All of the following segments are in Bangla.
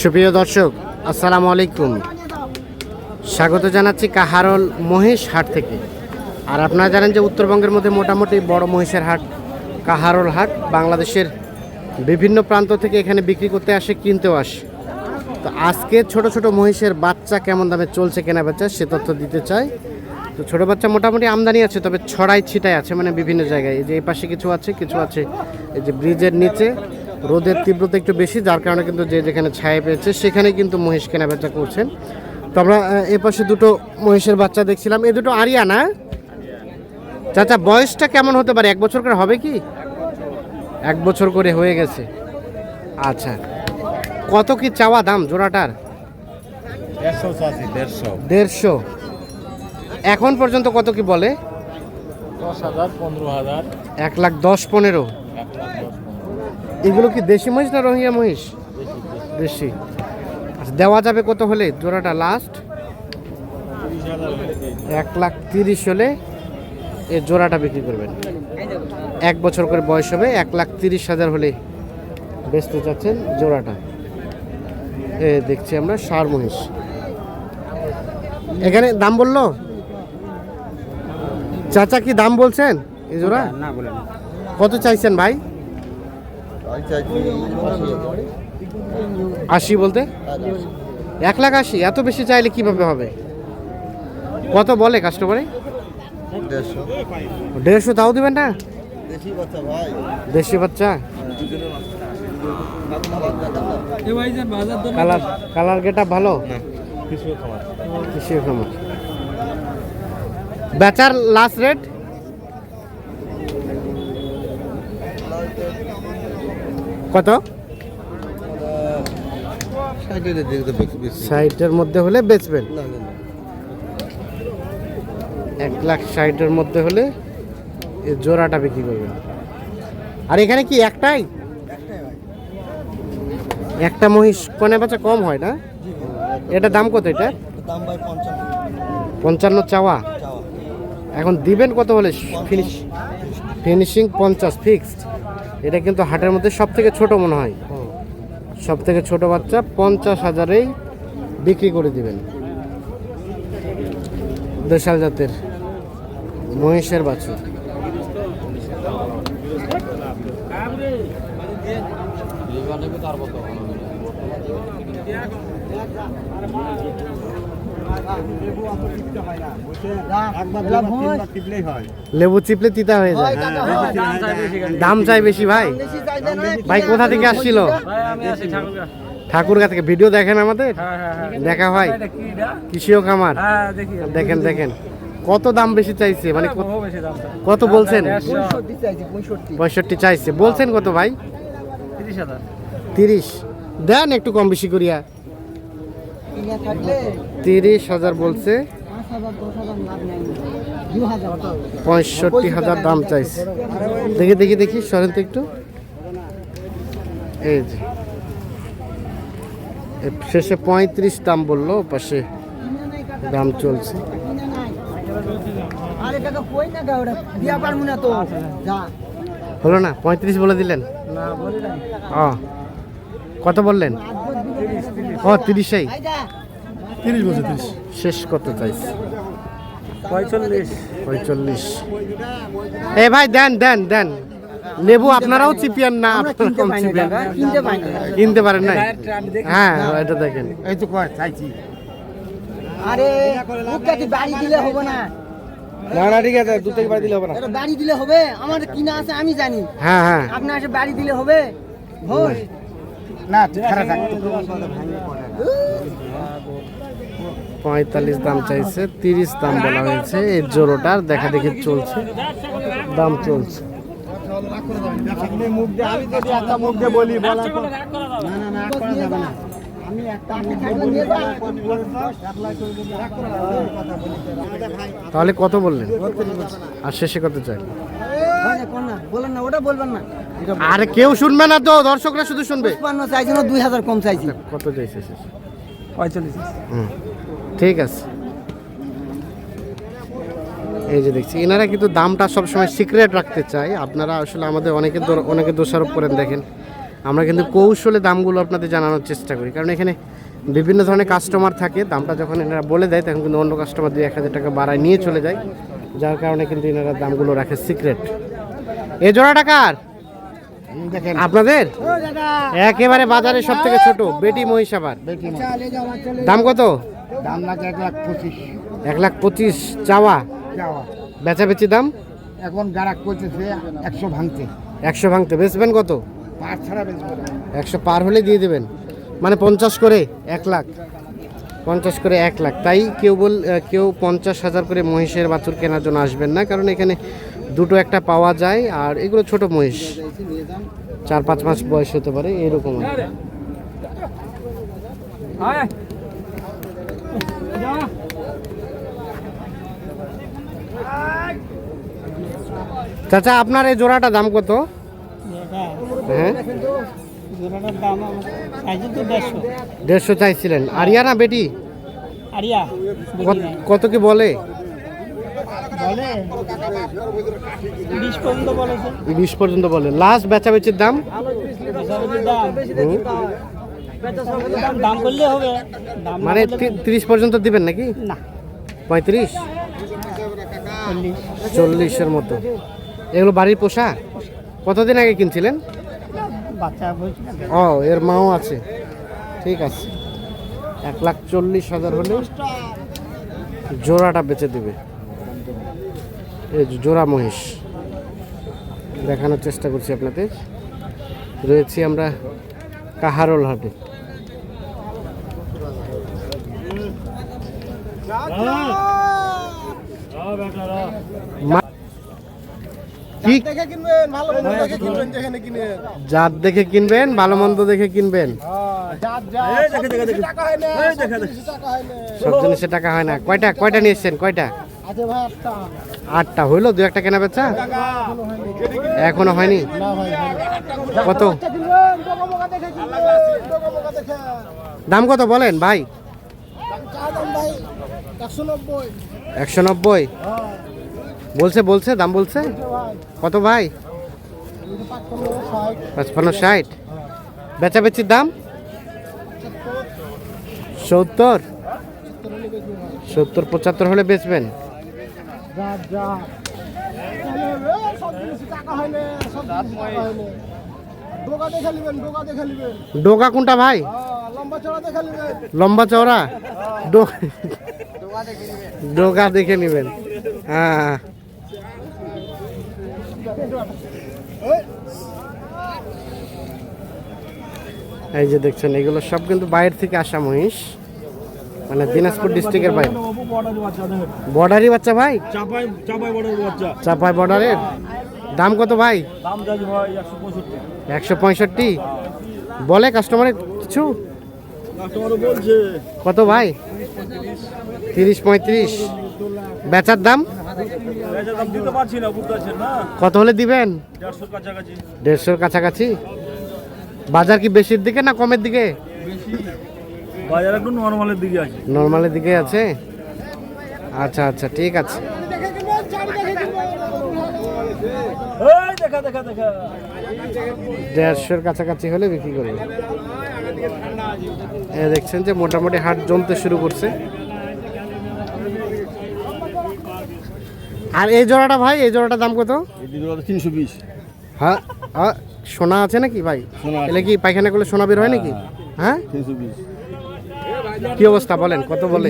সুপ্রিয় দর্শক, আসসালামু আলাইকুম। স্বাগত জানাচ্ছি কাহারল মহিষ হাট থেকে। আর আপনারা জানেন যে উত্তরবঙ্গের মধ্যে মোটামুটি বড় মহিষের হাট কাহারল হাট। বাংলাদেশের বিভিন্ন প্রান্ত থেকে এখানে বিক্রি করতে আসে, কিনতেও আসে। তো আজকে ছোট ছোট মহিষের বাচ্চা কেমন দামে চলছে কেনা বেচা, সে তথ্য দিতে চাই। তো ছোটো বাচ্চা মোটামুটি আমদানি আছে, তবে ছড়াই ছিটাই আছে মানে বিভিন্ন জায়গায়। এই যে এই পাশে কিছু আছে কিছু আছে এই যে ব্রিজের নিচে। রোদের তীব্রতা একটু বেশি যার কারণে কিন্তু যে যেখানে ছায়া পেয়েছে সেখানে কিন্তু মহিষ কেনা বেচা করছেন। তো আমরা আহ, এ পাশে দুটো মহিষের বাচ্চা দেখছিলাম। এই দুটো আরিয়া না? চাচা বয়সটা কেমন হতে পারে? এক বছর করে হবে কি? এক বছর করে হয়ে গেছে। আচ্ছা কত কি চাওয়া দাম জোড়াটার? দেড়শো এখন পর্যন্ত কত কি বলে? দশ হাজার পনেরো হাজার। এক লাখ দশ পনেরো এক লাখ দশ পনেরো এগুলো কি দেশি মহিষ না রোহিঙ্গা মহিষ? দেশি। আচ্ছা, দেওয়া যাবে কত হলে? জোড়াটা লাস্ট। এক লাখ তিরিশ হলে এই জোড়াটা বিক্রি করবেন। এক বছর করে বয়স হবে এক লাখ তিরিশ হাজার হলে বেচতে চাচ্ছেন জোড়াটা। এ দেখছি আমরা সার মহিষ। এখানে দাম বলল? চাচা কি দাম বলছেন এই জোড়া? বলেন। কত চাইছেন ভাই? আশি বলতে? এক লাখ আশি এত বেশি চাইলে কীভাবে হবে? কত বলে কাস্টমারে দেড়শো। তাও দিবেন না? দেশি বাচ্চা কালার কালার গেটা ভালো? বেচার লাস্ট রেট কত? ষাটের মধ্যে হলে বেচবেন। এক লাখ ষাটের মধ্যে হলে জোড়াটা বিক্রি করবেন। আর এখানে কি একটাই? একটা মহিষ কনে বাচ্চা কম হয় না? এটা দাম কত এটা? পঞ্চান্ন। চাওয়া? এখন দিবেন কত হলে? ফিনিশ ফিনিশিং পঞ্চাশ ফিক্সড এটা কিন্তু হাটের মধ্যে সব থেকে ছোট মনে হয়। সব থেকে ছোট বাচ্চা পঞ্চাশ হাজারেই বিক্রি করে দিবেন। দেশাল জাতের মহিষের বাছুর। লেবু চিপলে তিতা হয়ে যায়। দাম চাই বেশি ভাই। ভাই কোথা থেকে আসছিল? ঠাকুরগা। থেকে। ভিডিও দেখেন আমাদের? দেখা হয়। কৃষিও খামার। দেখেন দেখেন। কত দাম বেশি চাইছে? মানে কত- কত বলছেন? পঁয়ষট্টি চাইছে বলছেন কত ভাই? তিরিশ। দেন একটু কম বেশি করিয়া। তিরিশ হাজার বলছে। পঁয়ষট্টি হাজার দাম চাইছে। দেখি দেখি দেখি সরেন তো একটু। এই যে। শেষে পঁয়ত্রিশ দাম বলল পাশে দাম চলছে। হলো না পঁয়ত্রিশ বলে দিলেন? কত বললেন? ও তিরিশেই। তিরিশ শেষ কত চাইছে? পঁয়তাল্লিশ। পঁয়তাল্লিশ। এ ভাই দেন দেন দেন। লেবু আপনারাও চিপিয়ান না? কিনতে না না পারেন নাই? হ্যাঁ এটা দেখেন। এই তো কয় চাইছি। আরে বাড়ি দিলে হবে না। না না ঠিক আছে দু থেকে বাড়ি দিলে হবে না। বাড়ি দিলে হবে আমার কিনা আছে আমি জানি। হ্যাঁ হ্যাঁ। আপনার এসে বাড়ি দিলে হবে। ভোর না খারাপ পঁয়তাল্লিশ দাম চাইছে তিরিশ দাম বলা হয়েছে। এই জোড়োটার দেখা দেখি চলছে। দাম চলছে। তাহলে কত বললেন? আর শেষে কত চাই বলেন না ওটা বলবেন না। আরে কেউ শুনবে না তো দর্শকরা শুধু শুনবে। পঞ্চান্ন চাইছি না দুই হাজার কম চাইছি কত চাইছে শেষে? পঁয়তাল্লিশ হুম। ঠিক আছে। এই যে দেখছি এনারা কিন্তু দামটা সবসময় সিক্রেট রাখতে চায়। আপনারা আসলে আমাদের অনেকে দো- অনেকে দোষারোপ করেন দেখেন। আমরা কিন্তু কৌশলে দামগুলো আপনাদের জানানোর চেষ্টা করি। কারণ এখানে বিভিন্ন ধরনের কাস্টমার থাকে দামটা যখন এনারা বলে দেয় তখন কিন্তু অন্য কাস্টমার দুই এক হাজার টাকা বাড়ায় নিয়ে চলে যায়। যার কারণে কিন্তু এনারা দামগুলো রাখে সিক্রেট। এ জোড়া টাকার আপনাদের? একেবারে বাজারে সব থেকে ছোট বেটি মহিষ আবার। দাম কত? দাম নাকি এক লাখ পঁচিশ। এক লাখ পঁচিশ চাওয়া? বেচাবেচি দাম? এখন গারাক করতেছে একশো ভাঙতে। একশো ভাঙতে। বেচবেন কত? পাঁচ ছাড়া বেচবো না। একশো পার হলে দিয়ে দেবেন। মানে পঞ্চাশ করে এক লাখ। পঞ্চাশ করে এক লাখ। তাই কেউ বল কেউ পঞ্চাশ হাজার করে মহিষের বাছুর কেনার জন্য আসবেন না, কারণ এখানে দুটো একটা পাওয়া যায়, আর এগুলো ছোট মহিষ। চার পাঁচ মাস বয়স হতে পারে, এরকম চাচা, আপনার এই জোড়াটা দাম কত? হ্যাঁ? জোড়াটার দাম চাইছি তো দেড়শো। দেড়শো চাইছিলেন। আরিয়া না বেটি? আরিয়া কত- কি বলে? বিশ পর্যন্ত বলে লাস্ট বেচাবেচির দাম? করলে হবে। মানে তিরিশ পর্যন্ত দিবেন নাকি? না। পঁয়ত্রিশ? চল্লিশের মতো। এগুলো বাড়ির পোষা কতদিন আগে কিনছিলেন? ও এর মাও আছে। ঠিক আছে। এক লাখ চল্লিশ হাজার হলে জোড়াটা বেচে দেবে। এই জোড়া মহিষ। দেখানোর চেষ্টা করছি আপনাদের। রয়েছি আমরা কাহারোল হাটে। মা- কি? জাত দেখে কিনবেন ভালো মন্দ দেখে কিনবেন সব জিনিসের টাকা হয় না কয়টা কয়টা নিয়েছেন কয়টা? আটটা। হইল? দু একটা কেনা বেচা? এখনও হয়নি? কত? দাম কত বলেন ভাই? একশো নব্বই। বলছে বলছে, দাম বলছে? কত ভাই? পাঁচপান্ন ষাট। বেচা বেচির দাম? সত্তর। সত্তর, পঁচাত্তর হলে বেচবেন। ডোকা কোনটা ভাই? লম্বা চওড়া? ডো- ডোকা দেখে নেবেন। হ্যাঁ। এই যে দেখছেন এগুলো সব কিন্তু বাইরে থেকে আসা মহিষ। মানে দিনাজপুর ডিস্ট্রিক্টের বাইরে। বর্ডারি বাচ্চা ভাই? চাপাই চাপাই বড় বাচ্চা চাপাই বর্ডারের? দাম কত ভাই? একশো পঁয়ষট্টি। বলে কাস্টমারে কিছু? কত ভাই? তিরিশ পঁয়ত্রিশ। বেচার দাম? কত হলে দিবেন? দেড়শোর কাছাকাছি। বাজার কি বেশির দিকে না কমের দিকে? বাজার একটু নর্মালের দিকে আছে। নর্মালের দিকে আছে? আচ্ছা আচ্ছা ঠিক আছে। দেড়শোর কাছাকাছি হলে বিক্রি করবে দেখছেন যে মোটামুটি হাট জমতে শুরু করছে। আর এই জোড়াটা ভাই এই জোড়াটার দাম কত? তিনশো বিশ। হ্যাঁ হ্যাঁ সোনা আছে নাকি ভাই? এটা কি পায়খানা করলে সোনা বের হয় নাকি? হ্যাঁ তিনশো বিশ। কি অবস্থা বলেন কত বলে?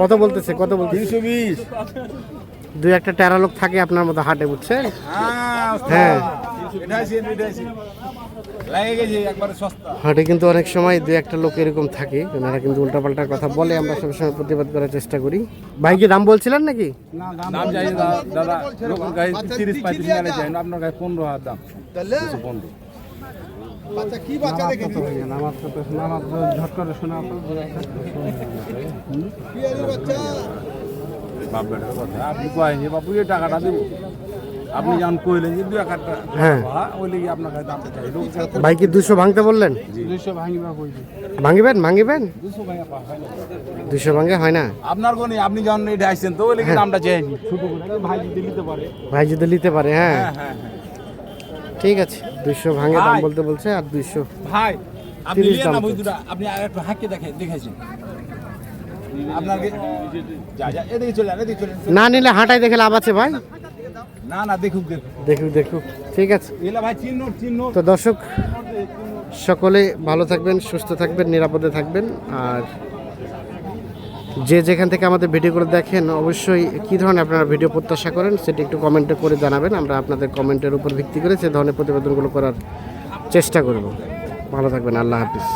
কত বলতেছে কত বলতে তিনশো বিশ। দুই একটা টেরা লোক থাকে আপনার মতো হাটে বুঝছেন? হ্যাঁ। হাটে কিন্তু অনেক সময় দু একটা লোক এরকম থাকে ওনারা কিন্তু উল্টাপাল্টা কথা বলে আমরা সবসময় প্রতিবাদ করার চেষ্টা করি। ভাই কি দাম বলছিলেন নাকি? দাম দাদা গায়ে তিরিশ পঁয়ত্রিশ না আপনার গায়ে পনেরো হাজার দাম। দুশো বাপ বেটার কথা আপনি কয়েনি বাপু এই টাকাটা দেবো। আপনি যখন কইলেন যে দু এক হাজার হ্যাঁ। ওই লেগে আপনার কাছে দামটা চাই। লোক ভাই কি দুশো ভাঙতে বললেন? ভাঙিবেন ভাঙিবেন? দুশো ভাঙে হয় না। আপনার কোনি আপনি যখন এটা আসছেন তো ওই লেগে দামটা চাইনি ছোট করে ভাই যদি নিতে পারে। ভাই যদি নিতে পারে হ্যাঁ। হ্যাঁ হ্যাঁ ঠিক আছে দুইশো ভাঙে দাম বলতে বলছে আর দুইশো ভাই আপনি না তো। বই দুটা আপনি আর একটু হাঁকে দেখে দেখেছেন। আপনার যা যা এদিকে চলে এদিকে চলে না নিলে হাঁটাই দেখে লাভ আছে ভাই। না না দেখুক দেখুক। দেখুক ঠিক আছে। তো দর্শক সকলে ভালো থাকবেন সুস্থ থাকবেন নিরাপদে থাকবেন। আর যে যেখান থেকে আমাদের ভিডিওগুলো দেখেন অবশ্যই কী ধরনের আপনারা ভিডিও প্রত্যাশা করেন সেটি একটু কমেন্টে করে জানাবেন। আমরা আপনাদের কমেন্টের উপর ভিত্তি করে সে ধরনের প্রতিবেদনগুলো করার চেষ্টা করব। ভালো থাকবেন আল্লাহ হাফিজ।